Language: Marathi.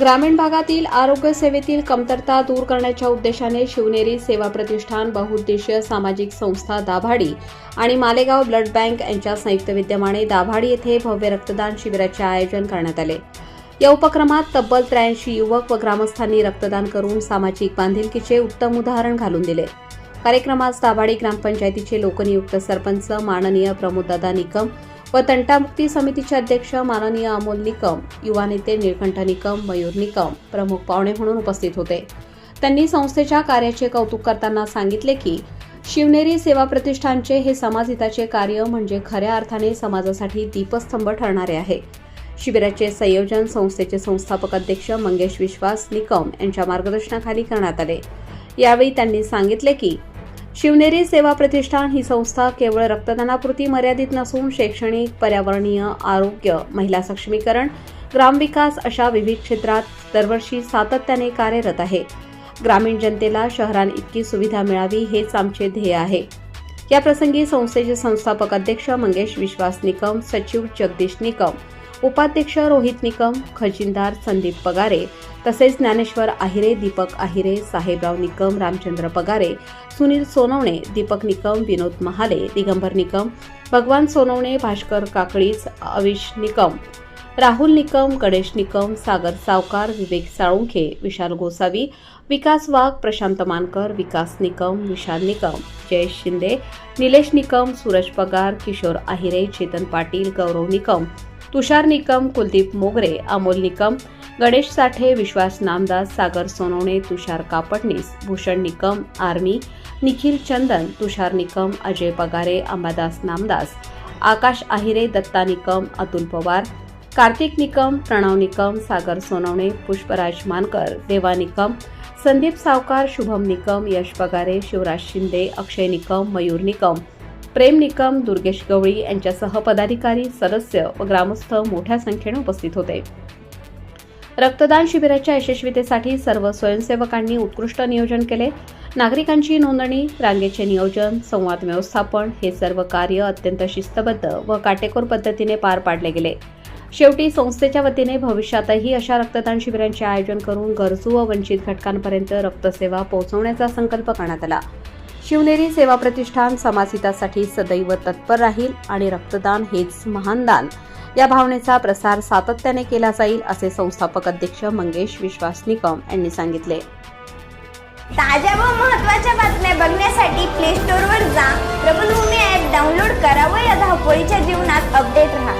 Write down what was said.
ग्रामीण भागातील आरोग्य सेवेतील कमतरता दूर करण्याच्या उद्देशाने शिवनेरी सेवा प्रतिष्ठान बहुउद्देशीय सामाजिक संस्था दाभाडी आणि मालेगाव ब्लड बँक यांच्या संयुक्त विद्यमाने दाभाडी येथे भव्य रक्तदान शिबिराचे आयोजन करण्यात आले. या उपक्रमात तब्बल त्र्याऐंशी युवक व ग्रामस्थांनी रक्तदान करून सामाजिक बांधिलकीचे उत्तम उदाहरण घालून दिले. कार्यक्रमात दाभाडी ग्रामपंचायतीचे लोकनियुक्त सरपंच माननीय प्रमोददादा निकम व तंटामुक्ती समितीचे अध्यक्ष माननीय अमोल निकम युवा नेते निळकंठ निकम मयूर निकम प्रमुख पाहुणे म्हणून उपस्थित होते. त्यांनी संस्थेच्या कार्याचे कौतुक करताना सांगितले की शिवनेरी सेवा प्रतिष्ठानचे हे समाजहिताचे कार्य म्हणजे खऱ्या अर्थाने समाजासाठी दीपस्तंभ ठरणारे आहे. शिबिराचे संयोजन संस्थेचे संस्थापक अध्यक्ष मंगेश विश्वास निकम यांच्या मार्गदर्शनाखाली करण्यात आले. यावेळी त्यांनी सांगितले की शिवनेरी सेवा प्रतिष्ठान ही संस्था केवळ रक्तदानापुरती मर्यादित नसून शैक्षणिक पर्यावरणीय आरोग्य महिला सक्षमीकरण ग्रामविकास अशा विविध क्षेत्रात दरवर्षी सातत्याने कार्यरत आहे. ग्रामीण जनतेला शहरांइतकी सुविधा मिळावी हेच आमचे ध्येय आहे. या प्रसंगी संस्थेचे संस्थापक अध्यक्ष मंगेश विश्वास निकम सचिव जगदीश निकम उपाध्यक्ष रोहित निकम खजिनदार संदीप पगारे तसेच ज्ञानेश्वर आहिरे दीपक आहिरे साहेबराव निकम रामचंद्र पगारे सुनील सोनवणे दीपक निकम विनोद महाले दिगंबर निकम भगवान सोनवणे भास्कर काकडीज अविश निकम राहुल निकम गणेश निकम सागर सावकार विवेक साळुंखे विशाल गोसावी विकास वाघ प्रशांत मानकर विकास निकम विशाल निकम जयेश शिंदे निलेश निकम सूरज पगार किशोर आहिरे चेतन पाटील गौरव निकम तुषार निकम कुलदीप मोगरे अमोल निकम गणेश साठे विश्वास नामदास सागर सोनवणे तुषार कापडनीस भूषण निकम आर्मी निखिल चंदन तुषार निकम अजय पगारे अंबादास नामदास आकाश आहिरे दत्ता निकम अतुल पवार कार्तिक निकम प्रणव निकम सागर सोनवणे पुष्पराज मानकर देवा निकम संदीप सावकार शुभम निकम यश पगारे शिवराज शिंदे अक्षय निकम मयूर निकम प्रेम निकम दुर्गेश गवळी यांच्यासह पदाधिकारी सदस्य व ग्रामस्थ मोठ्या संख्येने उपस्थित होते. रक्तदान शिबिराच्या यशस्वीतेसाठी सर्व स्वयंसेवकांनी उत्कृष्ट नियोजन केले. नागरिकांची नोंदणी रांगेचे नियोजन संवाद व्यवस्थापन हे सर्व कार्य अत्यंत शिस्तबद्ध व काटेकोर पद्धतीने पार पाडले गेले. शेवटी संस्थेच्या वतीने भविष्यातही अशा रक्तदान शिबिरांचे आयोजन करून गरजू व वंचित घटकांपर्यंत रक्तसेवा पोहोचवण्याचा संकल्प करण्यात आला. शिवनेरी सेवा प्रतिष्ठान समाजहितासाठी सदैव तत्पर राहील आणि रक्तदान हेच महान दान. या भावनेचा प्रसार सातत्याने केला जाईल असे संस्थापक अध्यक्ष मंगेश विश्वास निकम यांनी सांगितले. ताज्या व महत्त्वाच्या बातम्या बघण्यासाठी प्ले स्टोअरवर जा. प्रबलभूमी ॲप डाउनलोड करा व या धावपळीच्या जीवनात अपडेट राहा.